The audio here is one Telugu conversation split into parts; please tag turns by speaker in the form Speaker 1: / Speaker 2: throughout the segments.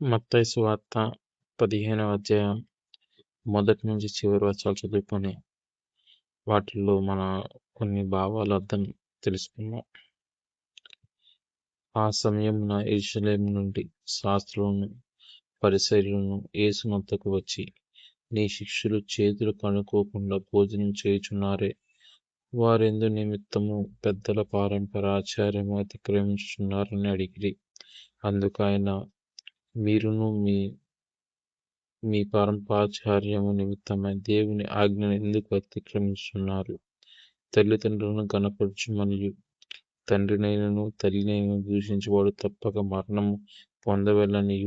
Speaker 1: మత్తయి సువార్త పదిహేనవ అధ్యాయం మొదటి నుంచి చివరి వచనాలు చదువుకొని వాటిల్లో మన కొన్ని భావాలు అర్థం తెలుసుకున్నాం ఆ సమయమున ఎరుషలేం నుండి శాస్త్రులను పరిశైలను ఏసునొద్దకు వచ్చి నీ శిష్యులు చేతులు కనుక్కోకుండా భోజనం చేయుచున్నారే? వారెందు నిమిత్తము పెద్దల పారంపరాచార్యము అతిక్రమించుచున్నారని అడిగిరి. అందుకు ఆయన మీరును మీ మీ పరంపరాచార్యము నిమిత్తమై దేవుని ఆజ్ఞను ఎందుకు అతిక్రమిస్తున్నారు? తల్లిదండ్రులను గనపరచుమనియు తండ్రినైనను తల్లినైనను దూషించేవాడు తప్పక మరణము పొందవలని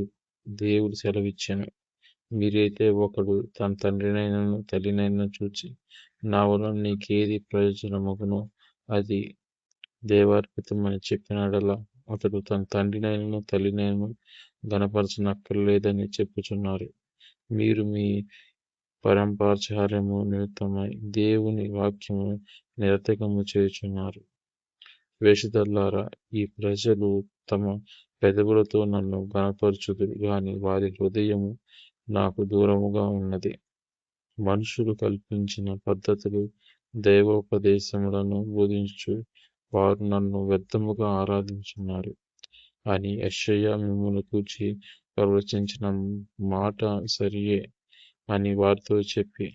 Speaker 1: దేవుడు సెలవిచ్చాను. మీరైతే ఒకడు తన తండ్రినైనను తల్లినైనా చూచి నా వలన నీకేది ప్రయోజనమగునో? అది దేవార్పితమని చెప్పినాడలా అతడు తన తండ్రినైనను తల్లినైనను గనపరచనక్కర్లేదని చెప్పుచున్నారు. మీరు మీ పరంపరాచార్యము నిమిత్తమై దేవుని వాక్యము నిరతకము చేయుచున్నారు. వేషధల్లారా ఈ ప్రజలు తమ పెదవులతో నన్ను గనపరచుదురు గాని వారి హృదయము నాకు దూరముగా ఉన్నది. మనుషులు కల్పించిన పద్ధతులు దైవోపదేశములను బోధించు వారు నన్ను వ్యర్థముగా ఆరాధించున్నారు. అని యెషయా మిమ్మును గూర్చి ప్రవచించిన మాట సరియే అని వారితో చెప్పి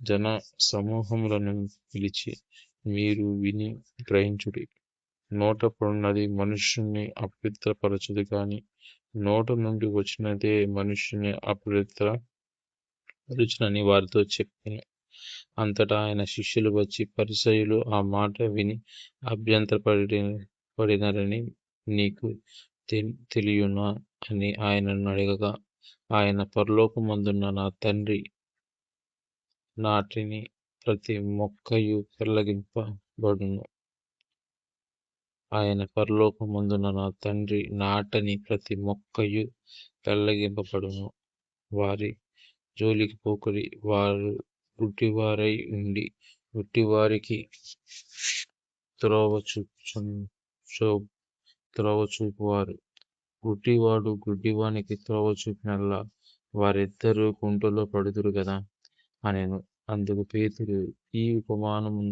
Speaker 1: జన సమూహములను పిలిచి మీరు విని గ్రహించుడి. నోట పడినది మనుష్యుని అపవిత్రపరచదు కానీ నోట నుండి వచ్చినదే మనుష్యుని అపవిత్ర పరుచునని వారితో చెప్పాను. అంతటా ఆయన శిష్యులు వచ్చి పరిసయులు ఆ మాట విని అభ్యంతరపడి పడినారని నీకు తెలియనా అని ఆయనను అడగగా ఆయన పరలోకమందున్న నా తండ్రి నాటిని ప్రతి మొక్కయు పెళ్ళగింపబడును ఆయన పరలోకమందున నా తండ్రి నాటని ప్రతి మొక్కయు పెళ్ళగింపబడును వారి జోలికి పోకడి వారు గుడ్డివారై ఉండి గుడ్డివారికి త్రోవ చూచు త్రోవ చూపువారు గుడ్డివాడు గుడ్డివానికి త్రోవ చూపినల్లా వారిద్దరూ గుంటలో పడుదురు కదా అనేను. అందుకు పేతురు ఈ ఉపమానము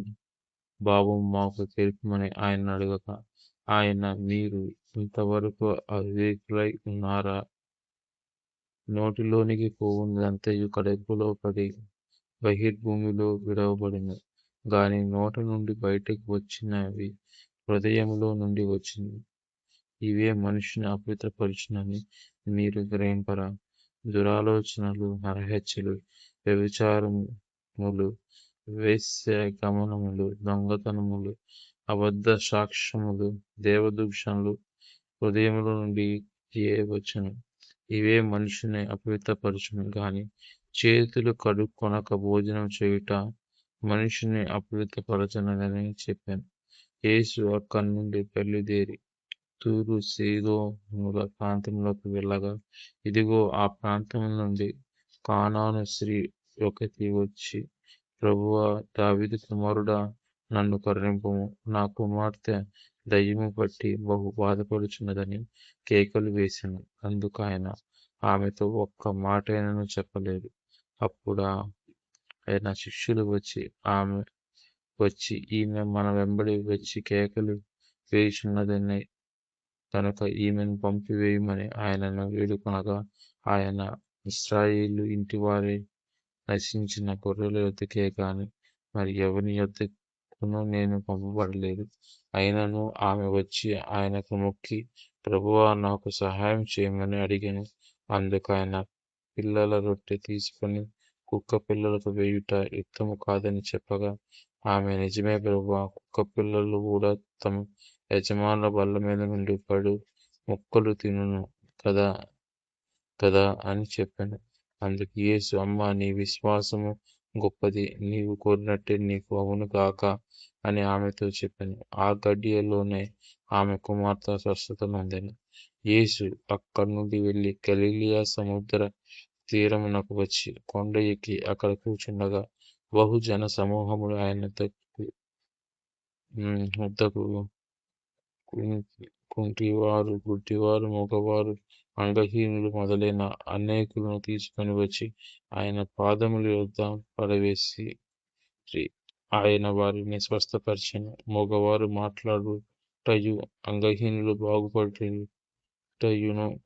Speaker 1: భావం మాకు తెలుపమని ఆయన అడగక ఆయన మీరు ఇంతవరకు అవివేకులై ఉన్నారా? నోటిలోనికి పోవున్నదంతయు కడుపులో పడి బహిర్భూమిలో విడవబడిన. గాని నోట నుండి బయటకు వచ్చినవి హృదయంలో నుండి వచ్చింది. ఇవే మనిషిని అపవిత్రపరచునని మీరు గ్రహింపరా. దురాలోచనలు నరహెచ్చలు వ్యభిచారములు వేశ్యగమనములు దొంగతనములు అబద్ధ సాక్ష్యములు దేవదూషణలు హృదయముల నుండి వచ్చును? ఇవే మనుషుని అపవిత్రపరచును గాని చేతులు కడుక్కొనక భోజనం చేయుట మనిషిని అపవిత్రపరచనని చెప్పాను. యేసు అక్కడి నుండి బయలుదేరి తూరు సీదోనుల ప్రాంతంలోకి వెళ్ళగా ఇదిగో ఆ ప్రాంతం నుండి కానాను స్త్రీ ఒకటి వచ్చి ప్రభువా దావిది కుమారుడా నన్ను కరణింపు నా కుమార్తె దయ్యము పట్టి బహు బాధపడుచున్నదని కేకలు వేసాను. అందుకు ఆయన ఆమెతో ఒక్క మాటైనను చెప్పలేదు. అప్పుడు ఆయన శిష్యులు వచ్చి ఆమె వచ్చి ఈమె మన వెంబడి వచ్చి కేకలు వేయుచున్నదని కనుక ఈమెను పంపివేయమని ఆయనను వేడుకొనగా ఆయన ఇస్రాయేలు ఇంటివారి నశించిన గొర్రెల యొద్దకే కానీ మరి ఎవరి యొద్దకును నేను పంపబడలేదు. అయినను ఆమె వచ్చి ఆయనకు మొక్కి ప్రభువా నాకు సహాయం చేయమని అడిగాను. అందుకు ఆయన పిల్లల రొట్టె తీసుకొని కుక్క పిల్లలకు వేయుట యుక్తము కాదని చెప్పగా ఆమె నిజమే ప్రభువా కుక్క పిల్లలు కూడా తమ యజమానుల బల్ల మీద నుండి పడు మొక్కలు తినును కదా కదా అని చెప్పాను. అందుకు యేసు అమ్మ నీ విశ్వాసము గొప్పది నీవు కోరినట్టే నీకు అవును కాక అని ఆమెతో చెప్పాను. ఆ గడియలోనే ఆమె కుమార్తె స్వస్థత నొందెను యేసు అక్కడి నుండి వెళ్ళి గలీలియా సముద్ర తీరమునకు వచ్చి కొండ ఎక్కి అక్కడ కూర్చుండగా బహుజన సమూహములు ఆయన వద్దకు కుంటివారు గుడ్డివారు మగవారు అంగహీనులు మొదలైన అనేకులను తీసుకొని వచ్చి ఆయన పాదముల యొద్ద పడవేసి ఆయన వారిని స్వస్థపరచెను. మగవారు మాట్లాడుటయు, అంగహీనులు బాగుపడుటయును,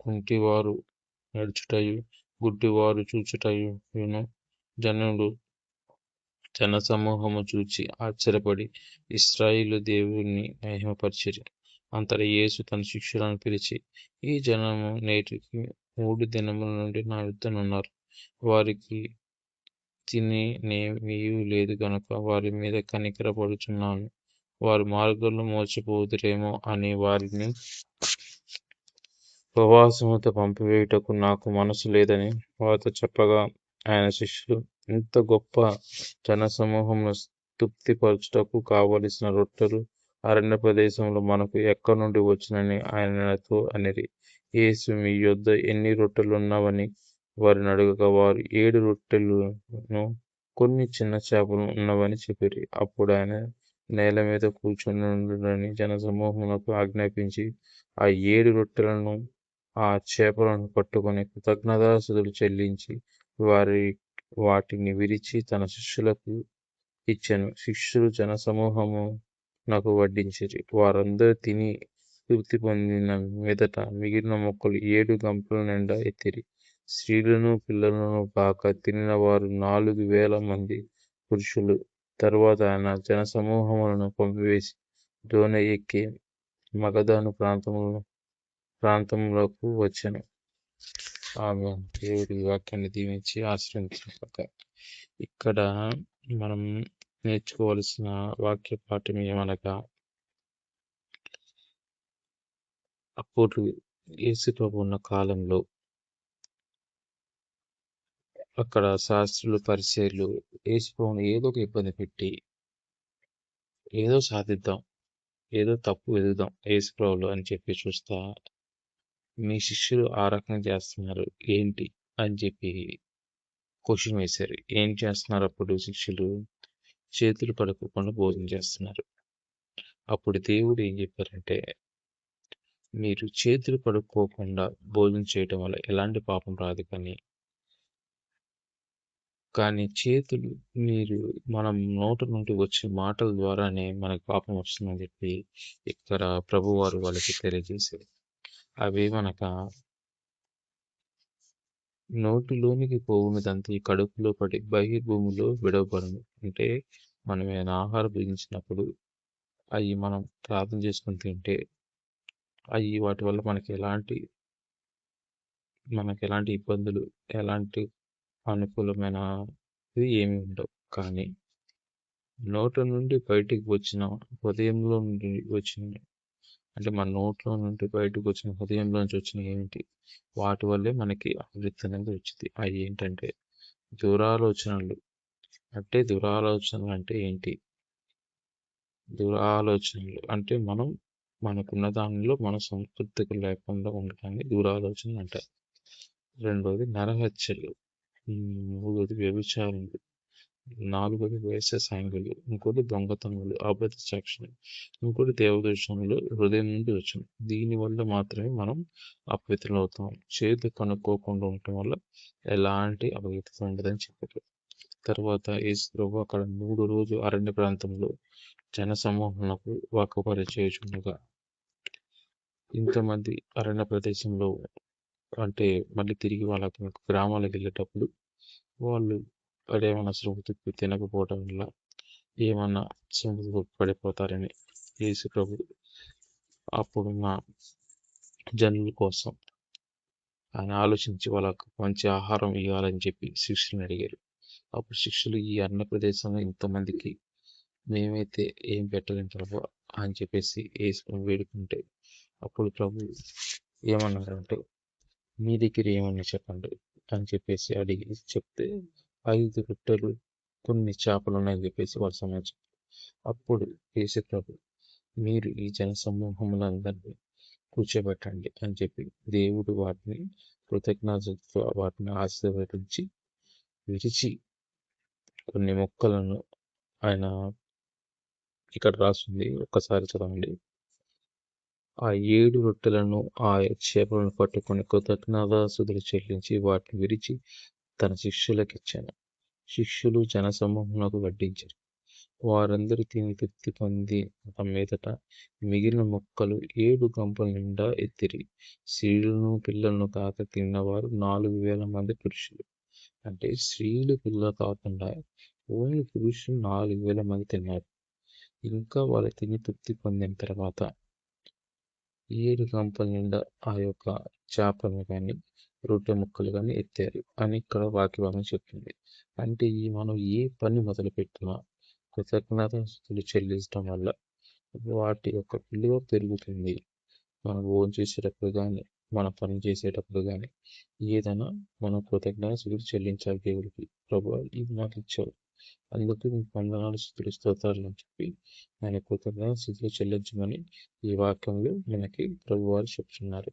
Speaker 1: కుంటివారు నడుచుటయు, గుడ్డివారు చూచుటయును జనులు జనసమూహము చూచి ఆశ్చర్యపడి ఇస్రాయిలు దేవుని మహిమపరిచిరి. అంతటా యేసు తన శిష్యులను పిలిచి, ఈ జనము నేటికి మూడు దినముల నుండి నా యుద్ధనున్నారు వారికి తిననేమీయూ లేదు గనుక వారి మీద కనికరపడుచున్నాను. వారు మార్గంలో మోసపోదురేమో అని వారిని ఉపవాసముతో పంపివేయుటకు నాకు మనసు లేదని వారితో చెప్పగా, ఆయన శిష్యులు, ఇంత గొప్ప జనసమూహమును తృప్తిపరచుటకు కావలసిన రొట్టెలు అరణ్య ప్రదేశంలో మనకు ఎక్కడి నుండి వచ్చినని ఆయనతో అనిరి. యేసు మీ యొద్ద ఎన్ని రొట్టెలున్నవని వారిని అడుగగా, వారు ఏడు రొట్టెలను కొన్ని చిన్న చేపలు ఉన్నవని చెప్పిరి. అప్పుడు ఆయన నేల మీద కూర్చుని జనసమూహమునకు ఆజ్ఞాపించి, ఆ ఏడు రొట్టెలను ఆ చేపలను పట్టుకొని కృతజ్ఞతాసులు చెల్లించి వారి వాటిని విరిచి తన శిష్యులకు ఇచ్చాను శిష్యులు నాకు వడ్డించిరి. వారందరూ తిని తృప్తి పొందిన మీదట మిగిలిన మొక్కలు ఏడు గంపల నిండా ఎత్తిరి. స్త్రీలను పిల్లలను కాక తినిన వారు నాలుగు వేల మంది పురుషులు. తరువాత ఆయన జనసమూహములను పంపివేసి దోణి ఎక్కి మగదాను ప్రాంతములకు వచ్చెను. ఆమేన్. దేవుడు ఈ వాక్యాన్ని దీవించి ఆశీర్వదించుగాక. ఇక్కడ మనం నేర్చుకోవలసిన వాక్య పాఠం ఏమనగా అప్పుడు యేసు ఉన్న కాలంలో అక్కడ శాస్త్రులు పరిచయలు ఏసుప్రభుని ఏదో ఒక ఇబ్బంది పెట్టి ఏదో సాధిద్దాం ఏదో తప్పు వెతుకుదాం యేసు అని చెప్పి చూస్తా మీ శిష్యులు ఆ రకంగా చేస్తున్నారు ఏంటి అని చెప్పి క్వశ్చన్ వేశారు. ఏం చేస్తున్నారు అప్పుడు శిష్యులు? చేతులు పడుకోకుండా భోజనం చేస్తున్నారు. అప్పుడు దేవుడు ఏం చెప్పారంటే మీరు చేతులు కడుక్కోకుండా భోజనం చేయటం వల్ల ఎలాంటి పాపం రాదు కానీ కానీ చేతులు మీరు మనం నోట నుండి వచ్చే మాటల ద్వారానే మనకు పాపం వస్తుందని చెప్పి ఇక్కడ ప్రభువారు వాళ్ళకి తెలియజేశారు. అవేమనగా నోటిలోనికి పోవునదంతా ఈ కడుపులో పడి బహిర్భూమిలో విడవబడను. అంటే మనం ఏమైనా ఆహారం భుజించినప్పుడు అవి మనం ప్రార్థన చేసుకుని తింటే అవి వాటి వల్ల మనకి ఎలాంటి మనకి ఎలాంటి ఇబ్బందులు ఎలాంటి అనుకూలమైన ఏమి ఉండవు. కానీ నోట నుండి బయటికి వచ్చిన హృదయంలో నుండి వచ్చిన అంటే మన నోట్లో నుండి బయటకు వచ్చిన హృదయంలోంచి వచ్చిన ఏమిటి వాటి వల్లే మనకి అభివృద్ధి అనేది వచ్చింది. అవి ఏంటంటే దురాలోచనలు. అంటే దురాలోచనలు అంటే ఏంటి? దురాలోచనలు అంటే మనం మనకున్న దానిలో మన సంస్కృతికి లేకుండా ఉండటాన్ని దురాలోచనలు అంటారు. రెండోది నరహత్యలు. మూడోది వ్యభిచారములు. నాలుగోది వేస సాంగులు ఇంకోటి దొంగతనములు అబద్ధ సాక్షులు ఇంకోటి దేవదర్శనలు హృదయం నుండి వచ్చింది దీనివల్ల మాత్రమే మనం అపవిత్రులవుతాం. చేతి కనుక్కోకుండా ఉండటం వల్ల ఎలాంటి అపవిత్రత ఉండదని చెప్పారు తర్వాత ఏసుప్రభు అక్కడ మూడు రోజు అరణ్య ప్రాంతంలో జన సమూహములకు వాకపరిచేయుచుండగా ఇంతమంది అరణ్య ప్రదేశంలో అంటే మళ్ళీ తిరిగి వాళ్ళ గ్రామాలకు వెళ్ళేటప్పుడు వాళ్ళు అడేమన్నా శ్రమ తిప్పి తినకపోవడం వల్ల ఏమన్నా శ్రమ పడిపోతారని యేసు ప్రభు అప్పుడున్న జనుల కోసం ఆయన ఆలోచించి వాళ్ళకు మంచి ఆహారం ఇవ్వాలని చెప్పి శిష్యుని అడిగారు. అప్పుడు శిష్యులు ఈ అన్న ప్రదేశంలో ఇంతమందికి మేమైతే ఏం పెట్టలేం ప్రభు అని చెప్పేసి వేసుకుని వేడుకుంటే అప్పుడు ప్రభు ఏమన్నారంటే మీ దగ్గర ఏమన్నా చెప్పండి అని చెప్పేసి అడిగి చెప్తే ఐదు రొట్టెలు కొన్ని చేపలు ఉన్నాయని చెప్పేసి వాళ్ళు సమాచారం. అప్పుడు యేసు ప్రభు మీరు ఈ జన సమూహములందరినీ కూర్చోబెట్టండి అని చెప్పి దేవుడు వాటిని కృతజ్ఞతతో వాటిని ఆశీర్వదించి విరిచి కొన్ని మొక్కలను ఆయన ఇక్కడ రాస్తుంది ఒక్కసారి చదవండి. ఆ ఏడు రొట్టెలను ఆ చేపలను పట్టుకొని కృతజ్ఞతాస్తుతులు చెల్లించి వాటిని విరిచి తన శిష్యులకు ఇచ్చాను శిష్యులు జనసమూహమునకు వడ్డించారు. వారందరూ తిని తృప్తి పొంది మీదట మిగిలిన ముక్కలు ఏడు గంపల నిండా ఎత్తిరి. స్త్రీలను పిల్లలను కాక తిన్నవారు నాలుగు వేల మంది పురుషులు. అంటే స్త్రీలు పిల్లలు కాకుండా ఓన్లీ పురుషులు నాలుగు వేల మంది తిన్నారు. ఇంకా వాళ్ళు తిని తృప్తి పొందిన తర్వాత ఏడు గంపల నిండా ఆ యొక్క చేపలను కానీ రొట్టె ముక్కలు కానీ ఎత్తారు. అని ఇక్కడ వాక్యభాగం చెప్తుంది అంటే ఈ మనం ఏ పని మొదలుపెట్టినా కృతజ్ఞతలు చెల్లించడం వల్ల వాటి యొక్క విలువ పెరుగుతుంది. మనం భోజనం చేసేటప్పుడు కానీ మన పని చేసేటప్పుడు కానీ ఏదైనా మనం కృతజ్ఞతలు చెల్లించాలి దేవుడికి. ప్రభు ఇది మాకు ఇచ్చావు అందుకు మీకు వందనాలు స్థుతులు స్తోత్రాలు అని చెప్పి ఆయన కృతజ్ఞత స్థితిలో చెల్లించమని ఈ వాక్యంలో మనకి ప్రభువారు చెప్తున్నారు.